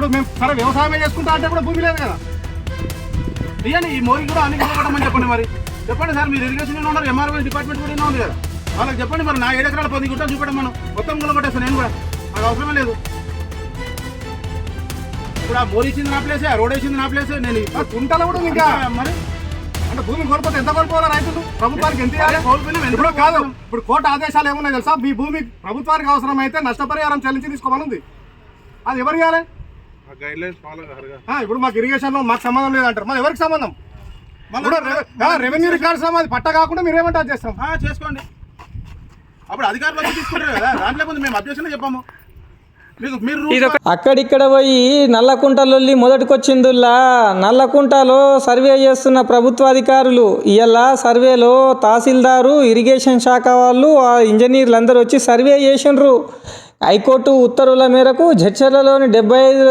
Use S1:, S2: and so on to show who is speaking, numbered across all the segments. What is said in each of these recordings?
S1: ఇప్పుడు మేము సరే వ్యవసాయమే చేసుకుంటా అంటే కూడా భూమి లేదు కదా.
S2: ఇవ్వండి ఈ మోరీ కూడా అన్ని కొట్టమని చెప్పండి మరి. చెప్పండి సార్ మీరు ఇరిగేషన్ ఉన్నారు ఎంఆర్ఓ డిపార్ట్మెంట్ కూడా ఉంది కదా. వాళ్ళకి చెప్పండి మరి నా ఏడు ఎకరాల పది గుంటలు చూపెట్టం మనం మొత్తం కొట్టేస్తాను నేను కూడా. నాకు అవసరమే లేదు. ఇప్పుడు ఆ మోరీ ఇచ్చింది నా ప్లేసే ఆ రోడ్ వేసింది నా ప్లేసే నేను
S1: కుంటలో కూడా ఇంకా
S2: మరి?
S1: అంటే భూమి కోల్పోతే ఎంత కోల్పోవాలి రైతులు? ప్రభుత్వానికి ఎంత ఇప్పుడు కాదు ఇప్పుడు కోర్టు ఆదేశాలు ఏమున్నాయి తెలుసా? మీ భూమి ప్రభుత్వానికి అవసరమైతే నష్టపరిహారం చెల్లించి తీసుకోమనుంది. అది ఎవరు ఇవ్వాలి ఇప్పుడు మాకు ఇరిగేషన్ మాకు సంబంధం లేదంటారు. మరి ఎవరికి సంబంధం? రెవెన్యూ రికార్డ్స్ అది పట్ట కాకుండా మీరు ఏమంటారు చేస్తాం?
S2: ఆ, చేసుకోండి. అప్పుడు అధికారులు వచ్చి తీసుకుంటారు కదా. దాంట్లో కొంచెం మేము అబ్జెక్షన్ చెప్పాము.
S3: అక్కడిక్కడ పోయి నల్లకుంటలొల్లి మొదటికొచ్చిందుల్లా నల్లకుంటలో సర్వే చేస్తున్న ప్రభుత్వ అధికారులు ఇవాళ సర్వేలో తహసీల్దారు ఇరిగేషన్ శాఖ వాళ్ళు ఆ ఇంజనీర్లు అందరూ వచ్చి సర్వే చేసిండ్రు. హైకోర్టు ఉత్తర్వుల మేరకు జడ్చర్లలోని డెబ్బై ఐదు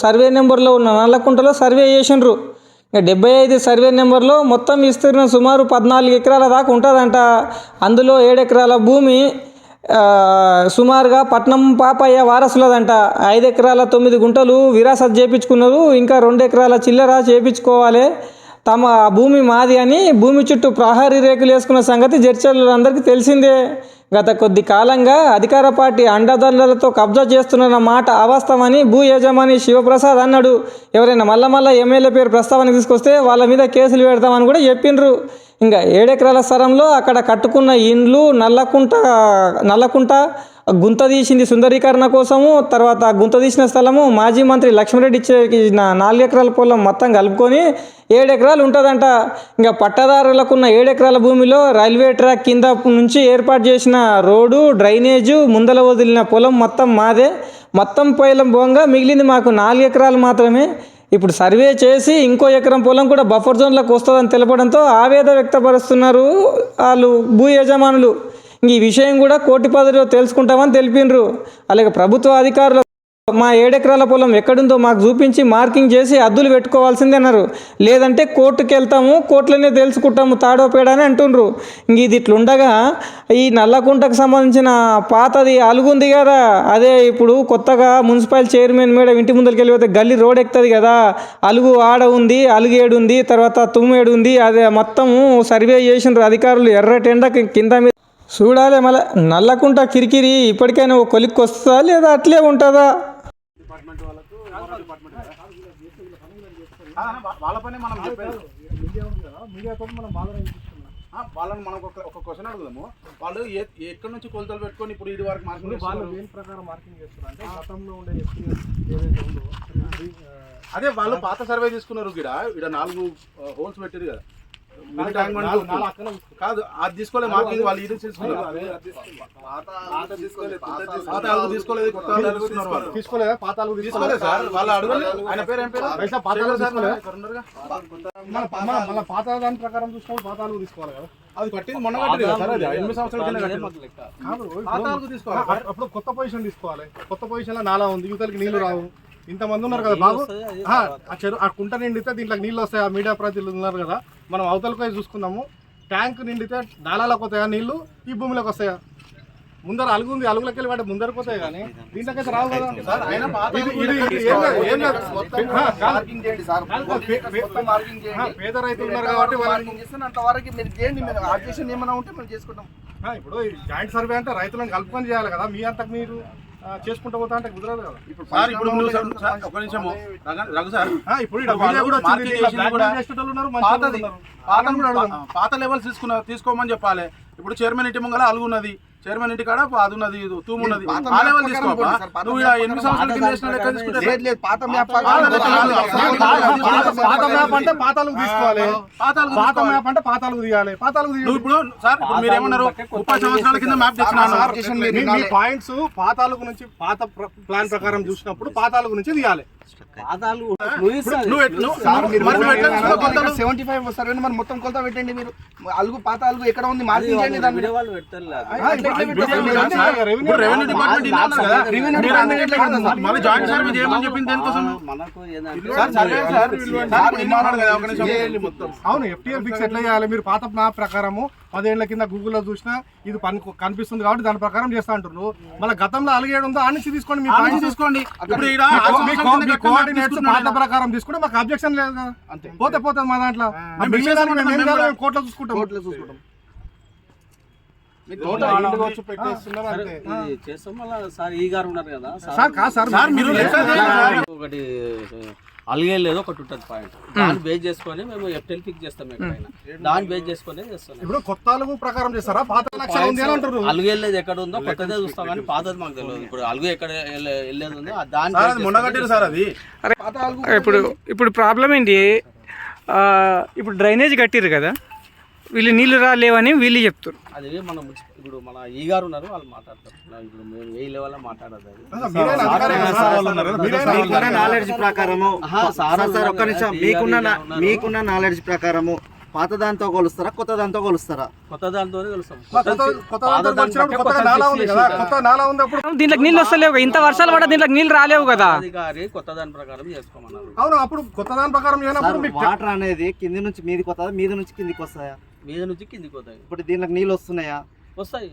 S3: సర్వే నెంబర్లో ఉన్న నల్లకుంటలో సర్వే చేసిండ్రు. ఇంకా డెబ్బై ఐదు సర్వే నెంబర్లో మొత్తం విస్తీర్ణం సుమారు పద్నాలుగు ఎకరాల దాకా ఉంటుందంట. అందులో ఏడు ఎకరాల భూమి సుమారుగా పట్నం పాపయ్య వారసులదంట. ఐదు ఎకరాల తొమ్మిది గుంటలు విరాసత్ చేపించుకున్నారు. ఇంకా రెండు ఎకరాల చిల్లర చేపించుకోవాలి. తమ భూమి మాది అని భూమి చుట్టూ ప్రహారీ రేకులు వేసుకున్న సంగతి జడ్చర్లందరికీ తెలిసిందే. గత కొద్ది కాలంగా అధికార పార్టీ అండదండలతో కబ్జా చేస్తున్న మాట అవాస్తవని భూ యజమాని శివప్రసాద్ అన్నాడు. ఎవరైనా మళ్ళా మళ్ళా ఎమ్మెల్యే పేరు ప్రస్తావన తీసుకొస్తే వాళ్ళ మీద కేసులు పెడతామని కూడా చెప్పిండ్రు. ఇంకా ఏడెకరాల స్థలంలో అక్కడ కట్టుకున్న ఇండ్లు నల్లకుంట నల్లకుంట గుంత తీసింది సుందరీకరణ కోసము తర్వాత గుంత తీసిన స్థలము మాజీ మంత్రి లక్ష్మణరెడ్డి ఇచ్చిన నాలుగు ఎకరాల పొలం మొత్తం కలుపుకొని ఏడు ఎకరాలు ఉంటుందంట. ఇంకా పట్టదారులకున్న ఏడు ఎకరాల భూమిలో రైల్వే ట్రాక్ కింద నుంచి ఏర్పాటు చేసిన రోడ్డు డ్రైనేజు ముందల వదిలిన పొలం మొత్తం మాదే. మొత్తం పొలం భోంగా మిగిలింది మాకు నాలుగు ఎకరాలు మాత్రమే. ఇప్పుడు సర్వే చేసి ఇంకో ఎకరం పొలం కూడా బఫర్ జోన్లోకి వస్తుందని తెలపడంతో ఆవేద వ్యక్తపరుస్తున్నారు వాళ్ళు భూ యజమానులు. ఈ విషయం కూడా కోటి పదవిలో తెలుసుకుంటామని తెలిపిండ్రు. అలాగే ప్రభుత్వ అధికారులు మా ఏడెకరాల పొలం ఎక్కడుందో మాకు చూపించి మార్కింగ్ చేసి అద్దులు పెట్టుకోవాల్సిందే అన్నారు. లేదంటే కోర్టుకి వెళ్తాము కోర్టులోనే తెలుసుకుంటాము తాడోపేడ అని అంటుండ్రు. ఇంక ఇది ఇట్లుండగా ఈ నల్లకుంటకు సంబంధించిన పాతది అలుగుంది కదా అదే ఇప్పుడు కొత్తగా మున్సిపల్ చైర్మన్ మేడం ఇంటి ముందరికి వెళ్ళిపోతే గల్లీ రోడ్ ఎక్కుతుంది కదా అలుగు ఆడ ఉంది అలుగేడు ఉంది తర్వాత తుమ్మేడు ఉంది అదే మొత్తము సర్వే చేసినారు అధికారులు ఎర్రటెండ కింద మీద. చూడాలి మళ్ళీ. నల్లకుంట కిరికిరి ఇప్పటికైనా ఒక కొలిక్కి వస్తుందా లేదా అట్లే ఉంటుందా?
S2: వాళ్ళ పని మనం వాళ్ళని మనం ఒక ఒక క్వశ్చన్ అడుగుదాము వాళ్ళు ఎక్కడి నుంచి కొలతలు పెట్టుకొని ఇప్పుడు ఇది వరకు మార్కింగ్
S1: వాళ్ళు దేని ప్రకారం మార్కింగ్ చేస్తారు అంటే గతంలో ఉండే ఏదైతే ఉందో అదే
S2: వాళ్ళు పాత సర్వే తీసుకున్నారు ఇక్కడ ఇక్కడ నాలుగు హోల్స్ పెట్టారు కదా. కాదు అది తీసుకోలేదు మార్కింగ్ వాళ్ళు ఇది తీసుకున్నారు పాత తీసుకోలేదు
S1: తీసుకోలేదా పాతాలు
S2: తీసుకోలేదు. సార్ వాళ్ళు అడగలేదు ఆయన పేరు ఏం పేరు? ఉన్నారుగా.
S1: మన పాత దాని ప్రకారం చూసినప్పుడు పాతాలు తీసుకోవాలి కదా.
S2: అది కట్టింది మొన్న కట్టింది సార్ అది ఎనిమిది సంవత్సరాల పాత తీసుకోవాలి.
S1: అప్పుడు కొత్త పొజిషన్ తీసుకోవాలి. కొత్త పొజిషన్లో నాలా ఉంది యువతలకి నీళ్ళు రావు. ఇంతమంది ఉన్నారు కదా బాబు. ఆ, ఆ చెరువు ఆ కుంట నిండితే దీంట్లో నీళ్ళు వస్తాయి? ఆ మీడియా ప్రతినిధులు ఉన్నారు కదా. మనం అవతలకు పోయి చూసుకుందాము ట్యాంక్ నిండితే నాలాలకు వస్తాయా నీళ్ళు? ఈ భూమిలోకి వస్తాయా? ముందర అలుగు ఉంది అలుగులోకి వెళ్ళి వాటి ముందరకు పోతాయి కానీ దీంట్లోకైతే రావు కదా. పేద రైతులు ఉన్నారు కాబట్టి ఇప్పుడు జాయింట్ సర్వే అంటే రైతులను కలుపుకొని చేయాలి కదా మీ అంతకు మీరు. చేసుకుంటూ పోతా అంటే కుదరదు కదా.
S4: ఇప్పుడు
S2: సార్ ఇప్పుడు ఒక నిమిషము. రఘు- సార్.
S1: ఇప్పుడు.
S2: పాత లెవెల్స్ తీసుకున్న తీసుకోమని చెప్పాలి. ఇప్పుడు చైర్మన్ ఇంటి ముంగల అలుగున్నది చైర్మన్ ఇంటి కాడ అది ఉన్నది ఇది తూము ఉన్నది
S4: పాత
S2: ఆ లెవెల్
S4: మ్యాప్
S2: నువ్వు ఎనిమిది సంవత్సరాల కింద తీసుకుంటే
S4: పాత
S2: పాత
S1: అంటే పాతాలకు తీసుకోవాలి
S2: పాత.
S1: మ్యాప్ అంటే పాతాలకు తీయాలి పాతాలకు
S2: నువ్వు
S1: తీయాలి
S2: ఇప్పుడు సార్ ఇప్పుడు మీరు ఏమన్నారు ముప్పై సంవత్సరాల కింద మ్యాప్ తెచ్చినాను
S1: మీ-. పాయింట్స్ పాతాలకు నుంచి పాత ప్లాన్ ప్రకారం చూసినప్పుడు పాతాలకు నుంచి తీయాలి
S4: సెవెంటీ ఫైవ్ మరి మొత్తం కొలత పెట్టండి మీరు. అలుగు పాత అలుగు ఎక్కడ ఉంది?
S1: అవును ఎఫ్టీఆర్ ఫిక్స్ ఎట్లా చేయాలి? మీరు పాత మ్యాప్ ప్రకారము పదేళ్ళ కింద గూగుల్లో చూసినా ఇది పని కనిపిస్తుంది కాబట్టి దాని ప్రకారం చేస్తా అంటున్నారు. మళ్ళీ గతంలో అలిగేడు ఉందో ఆ నుంచి తీసుకోండి మీ points.
S2: తీసుకోండి. ఇప్పుడు
S1: కోఆర్డినేట్స్
S2: ఈడ.
S1: ప్రకారం తీసుకుంటే మాకు అబ్జెక్షన్ లేదు కదా.
S2: అంతే.
S1: పోతే పోతుంది మా దాంట్లో. కోర్టులో చూసుకుంటాం.
S4: కోర్టులో చూసుకుంటాం.
S5: చేస్తాం మళ్ళా సార్ ఈ గారు ఉన్నారు కదా.
S1: సార్ కాదు సార్
S2: సార్ మీరు లెక్క చేయాలి.
S5: ఒకటి అలిగే లేదు ఒకటి ఉంటుంది పాయింట్. దాన్ని బేస్ చేసుకొని మేము ఎఫ్టెల్ పిక్ చేస్తాం ఎక్కడైనా దాన్ని బేస్ చేసుకొని చేస్తాం.
S1: ఇప్పుడు కొత్త అలుగు ప్రకారం చేస్తారా? పాత
S5: అలుగు వెళ్ళేది ఎక్కడ ఉందో కొత్తదే చూస్తాం కానీ పాతది మాకు తెలియదు. ఇప్పుడు అలుగు ఎక్కడ వెళ్ళే- వెళ్ళేది ఉందో ఆ దాన్ని
S2: సార్ అది
S3: ఇప్పుడు ఇప్పుడు ప్రాబ్లం ఏంటి? ఆ, ఇప్పుడు డ్రైనేజ్ కట్టిరు కదా? వీళ్ళు నీళ్ళు రాలేవని వీళ్ళు చెప్తారు
S5: అది మన ఇప్పుడు మన ఈ గారు ఉన్నారు వాళ్ళు మాట్లాడతారు. ఇప్పుడు మేము ఏ లెవెల్లో మాట్లాడదు
S6: మీకున్న నాలెడ్జ్ ప్రకారము
S5: సార్
S6: సార్ ఒక్క నిమిషం. మీకున్న. మీకున్న నాలెడ్జ్ ప్రకారము పాత దాంతో కొలుస్తారా? కొత్త దాంతో కొలుస్తారా
S5: కొత్త
S1: కొత్త కొత్త దాంట్లో కొత్త
S3: నీళ్ళు వస్తలేవు. ఇంత వర్షాలు పడ్డా దీంట్లోకి నీళ్ళు రాలేవు కదా.
S5: అధికారి కొత్త దాని ప్రకారం చేసుకోమన్నారు.
S1: అవును అప్పుడు కొత్త దాని ప్రకారం
S6: వాటర్ అనేది కింది నుంచి మీదికి వస్తుందా మీది నుంచి కిందికి వస్తాయా?
S5: మీద నుంచి కిందికి పోతాయి.
S6: ఇప్పుడు దీంట్లోకి నీళ్ళు వస్తున్నాయా?
S5: వస్తాయి.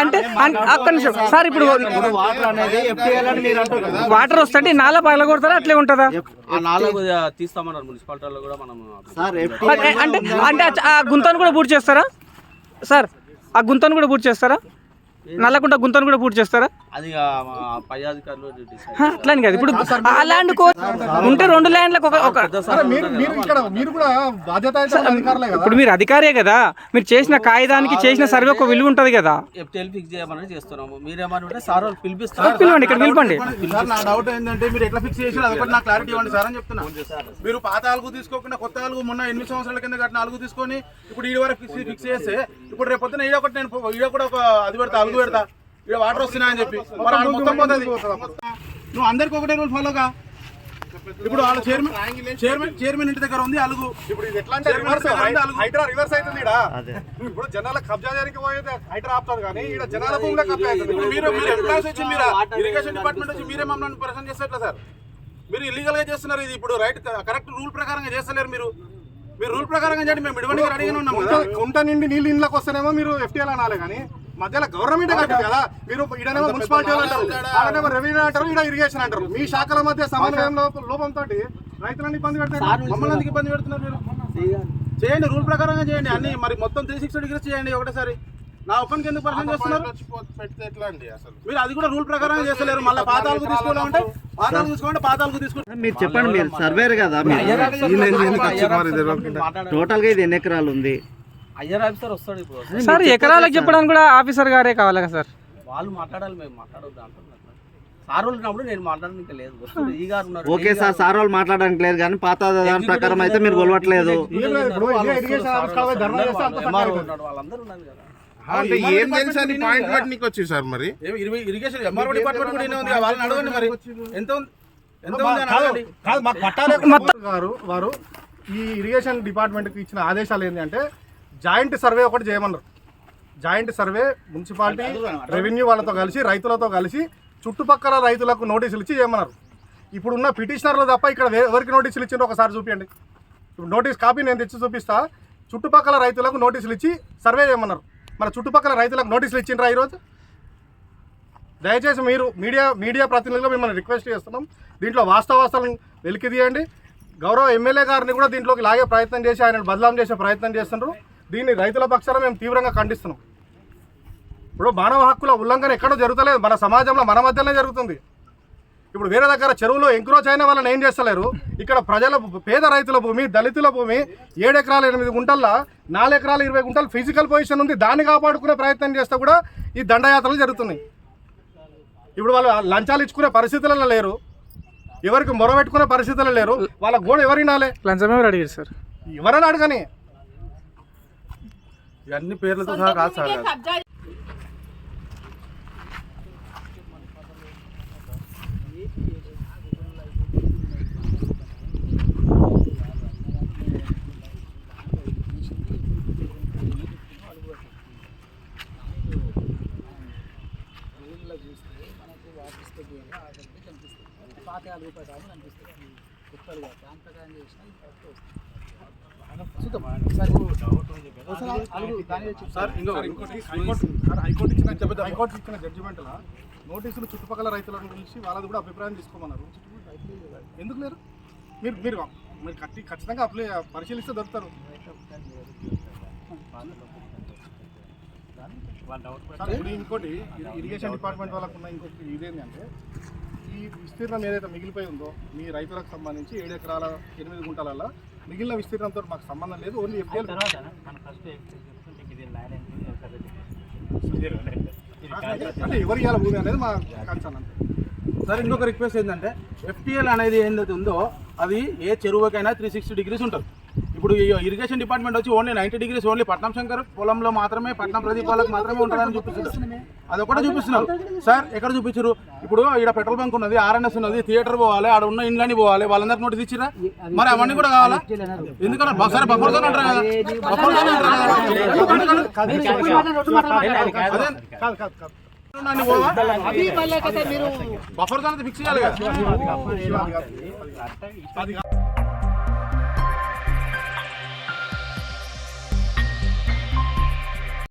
S3: అంటే అన్- ఒక్క నిమిషం. సార్ ఇప్పుడు
S6: వాటర్ అనేది ఎఫ్టీఎల్ అని మీరు అంటారు కదా
S3: వాటర్ వస్తుంటే నాలా పగల కొడతారా? అట్లే ఉంటుందా?
S5: తీస్తామన్నారు మున్సిపాలిటీలో కూడా మనం
S6: సార్
S3: అంటే అంటే ఆ గుంతను కూడా పూర్తి చేస్తారా? సార్ ఆ గుంతను కూడా పూర్తి చేస్తారా? నల్లకుంట గుంతను కూడా పూర్తి చేస్తారా?
S5: అది పై అధికారులు
S3: అట్లని కాదు. ఇప్పుడు ఆ ల్యాండ్ కో ఉంటే రెండు ల్యాండ్లకు ఒక ఒక
S5: పెద్ద
S1: అరే
S5: సార్
S1: మీరు మీరు ఇక్కడ మీరు కూడా బాధ్యత అధికారులే కదా?
S3: ఇప్పుడు మీరు అధికారే కదా. మీరు చేసిన కాగితానికి చేసిన సర్వే ఒక విలువ ఉంటుంది కదా.
S5: ఫిక్స్ చేయమని చేస్తున్నాము. మీరేమని ఉంటే సార్ వాళ్ళు పిలిపిస్తారు.
S3: పిలవండి ఇక్కడ పిలవండి.
S2: సార్ నా డౌట్ ఏంటంటే మీరు ఎట్లా ఫిక్స్ చేసి అదొకటి నాకు క్లారిటీ ఇవ్వండి సార్ అని చెప్తున్నా. మీరు పాత అలుగు తీసుకోకుండా కొత్త అలుగు మొన్న ఎనిమిది సంవత్సరాల కింద కట్టిన అలుగు తీసుకొని ఇప్పుడు ఈ వరకు ఫిక్స్ ఫిక్స్ చేస్తే ఇప్పుడు రేపు పొద్దున ఈడ ఒకటి నేను ఈడ కూడా ఒక అది పెడతా అలుగు పెడతా. ఈడ వాటర్ వస్తున్నాయని చెప్పి. మరి ఆడ మొత్తం పోతుంది. నువ్వు అందరికి ఒకటే రూల్ ఫాలోగా ఇప్పుడు వాళ్ళ చైర్మన్ చైర్మన్ చైర్మన్ ఇంటి దగ్గర ఉంది అలుగు.
S1: ఇప్పుడు ఇది ఎట్లా అంటే రివర్స్ హైడ్రా రివర్స్ అవుతుంది ఇప్పుడు జనాల కబ్జా చేయడానికి పోయేది హైడ్రా ఆపుతుంది కానీ ఈడ జనాల భూమిలో కబ్జా అవుతుంది.
S2: మీరు మీరు ఎంప్లాయీస్ వచ్చి మీరు? ఇరిగేషన్ డిపార్ట్మెంట్ వచ్చి మీరే మమ్మల్ని పర్సన్ చేసేట్లా సార్. మీరు ఇల్లీగల్గా చేస్తున్నారు ఇది. ఇప్పుడు రైట్ కరెక్ట్ రూల్ ప్రకారంగా చేస్తలేరు మీరు. మీరు రూల్ ప్రకారంగా చేయండి మేము ఇటువంటి రెడీగా ఉన్నాం కదా.
S1: కుంట- కుంట నిండి నీళ్ళు ఇంట్లోకి వస్తేనేమో మీరు ఎఫ్టీఎల్ అనాలి కానీ మధ్యలో గవర్నమెంట్ కట్టింది కదా? మీరు ఈడనేమో మున్సిపాలిటీ అంటారు. ఆడనేమో రెవెన్యూ అంటారు ఈడ ఇరిగేషన్ అంటారు. మీ శాఖల మధ్య సమన్వయం లోప- లోపంతో రైతులను ఇబ్బంది పెడతారు
S2: మమ్మల్ని ఇబ్బంది పెడుతున్నారు మీరు? చేయండి రూల్ ప్రకారంగా చేయండి. అన్ని మరి మొత్తం త్రీ సిక్స్టీ డిగ్రీస్ చేయండి ఒకటేసారి. నా ఒక్కరికి ఎందుకు పర్సన్ చేస్తున్నారు? మీరు అది కూడా రూల్ ప్రకారంగా చేస్తలేరు. మళ్ళీ పాతాలకు తీసుకోవాలంటే పాతాలకు తీసుకోవాలంటే పాతాలకు తీసుకోండి
S6: మీరు చెప్పండి మీరు సర్వేర్ కదా మీరు టోటల్గా ఇది ఎన్ని ఎకరాలు ఉంది?
S5: అయ్యర్ ఆఫీసర్ వస్తాడు ఇప్పుడు
S3: సార్ ఎకరాలకు చెప్పడానికి కూడా ఆఫీసర్ గారే కావాలి కదా సార్.
S5: వాళ్ళు మాట్లాడాలి మేము మాట్లాడొద్దు అంటున్నారు సార్. వాళ్ళు ఉన్నప్పుడు నేను మాట్లాడడానికి లేదు. వస్తుంది ఈ గారు ఉన్నారు
S6: ఓకే సార్ సార్ వాళ్ళు మాట్లాడడానికి లేదు కానీ పాత దాని ప్రకారం అయితే మీరు కొలవట్లేదు.
S5: ఉన్నాడు వాళ్ళందరూ ఉన్నారు కదా.
S7: అంటే ఏం తెలుసు అని పాయింట్ పట్టినకి వచ్చి సార్ మరి?
S2: ఇరిగేషన్ ఎంఆర్ఓ డిపార్ట్మెంట్ కూడా ఈయనే ఉంది కదా, వాళ్ళని అడగండి మరి. ఎంత ఉంది? ఎంత ఉంది అని
S1: కాదు,
S2: అడగండి.
S1: కాదు, మాకు పట్టాలే గారు వారు ఈ ఇరిగేషన్ డిపార్ట్మెంట్కి ఇచ్చిన ఆదేశాలు ఏంటి అంటే జాయింట్ సర్వే ఒకటి చేయమన్నారు. జాయింట్ సర్వే మున్సిపాలిటీ రెవెన్యూ వాళ్ళతో కలిసి రైతులతో కలిసి చుట్టుపక్కల రైతులకు నోటీసులు ఇచ్చి చేయమన్నారు. ఇప్పుడున్న పిటిషనర్లు తప్ప ఇక్కడ ఎవరికి నోటీసులు ఇచ్చిందో ఒకసారి చూపించండి ఇప్పుడు నోటీస్ కాపీ నేను తెచ్చి చూపిస్తా. చుట్టుపక్కల రైతులకు నోటీసులు ఇచ్చి సర్వే చేయమన్నారు. మన చుట్టుపక్కల రైతులకు నోటీసులు ఇచ్చిండ్రా ఈరోజు? దయచేసి మీరు మీడియా మీడియా ప్రతినిధులుగా మిమ్మల్ని రిక్వెస్ట్ చేస్తున్నాం. దీంట్లో వాస్తవాస్తాలను వెలికి తీయండి గౌరవ ఎమ్మెల్యే గారిని కూడా దీంట్లోకి లాగే ప్రయత్నం చేసి ఆయన బదలాం చేసే ప్రయత్నం చేస్తున్నారు దీన్ని రైతుల పక్షాన మేము తీవ్రంగా ఖండిస్తున్నాం. ఇప్పుడు మానవ హక్కుల ఉల్లంఘన ఎక్కడో జరుగుతలేదు. మన సమాజంలో మన మధ్యలోనే జరుగుతుంది. ఇప్పుడు వేరే దగ్గర చెరువులో ఎంక్రోచ్ అయిన వాళ్ళని ఏం చేస్తలేరు? ఇక్కడ ప్రజల పేద రైతుల భూమి దళితుల భూమి ఏడు ఎకరాల ఎనిమిది గుంటల్లో నాలుగు ఎకరాల ఇరవై గుంటలు ఫిజికల్ పొజిషన్ ఉంది. దాన్ని కాపాడుకునే ప్రయత్నం చేస్తే కూడా ఈ దండయాత్రలు జరుగుతున్నాయి. ఇప్పుడు వాళ్ళు లంచాలు ఇచ్చుకునే పరిస్థితులలో లేరు. ఎవరికి మొరబెట్టుకునే పరిస్థితుల్లో లేరు. వాళ్ళ గోడ ఎవరు వినాలి
S3: లంచం ఎవరు అడిగారు సార్?
S1: ఎవరైనా అడగని?
S2: ఇవన్నీ పేర్లతో సహా కాదు సార్ అది.
S8: పాత రూపాయలు కనిపిస్తుంది కొత్తలుగా దాని ప్రకారం చేసిన
S2: సార్ ఇంకో
S1: ఇంకోటి హైకోర్టు ఇచ్చిన ఇచ్చిన నోటీసులు చుట్టుపక్కల రైతులను పిలిచి వాళ్ళది కూడా అభిప్రాయం తీసుకోమన్నారు. ఎందుకు లేరు? మీరు మీరు మీరు ఖచ్చి- ఖచ్చితంగా అప్లై పరిశీలిస్తే దొరుకుతారు. ఇంకోటి ఇరి- ఇరిగేషన్ డిపార్ట్మెంట్ వాళ్ళకు ఉన్న ఇంకొకటి ఇదేంటి అంటే ఈ విస్తీర్ణం ఏదైతే మిగిలిపోయి ఉందో మీ రైతులకు సంబంధించి ఏడు ఎకరాల ఎనిమిది గుంటల మిగిలిన విస్తీర్ణంతో మాకు సంబంధం లేదు. ఓన్లీ ఎఫ్డిఎల్ అంటే ఎవరు ఇవ్వాలి భూమి అనేది మా కన్సర్న్ అంతే.
S2: సార్ ఇంకొక రిక్వెస్ట్ ఏంటంటే ఎఫ్టీఎల్ అనేది ఏంటైతే ఉందో అది ఏ చెరువుకైనా త్రీ సిక్స్టీ డిగ్రీస్ ఉంటుంది. ఇప్పుడు ఈ ఇరిగేషన్ డిపార్ట్మెంట్ వచ్చి only ninety degrees only Patnam Shankar పొలంలో మాత్రమే పట్నం ప్రదీపాలకు మాత్రమే ఉంటుందని చూపిస్తున్నారు అది ఒకటే చూపిస్తున్నారు. సార్ ఎక్కడ చూపించారు? ఇప్పుడు ఇక్కడ పెట్రోల్ బంక్ ఉన్నది ఆర్ఎన్ఎస్ ఉన్నది థియేటర్ పోవాలి ఆడ ఉన్న ఇండ్లని పోవాలి వాళ్ళందరికి నోటీస్ ఇచ్చిరా? మరి అవన్నీ కూడా కావాలా? ఎందుకంటే సరే బఫర్ జోన్ అంటారు కదా. బఫర్ జోన్ అంటారు కదా? బఫర్ జోన్ ఫిక్స్ చేయాలి
S1: కాదు.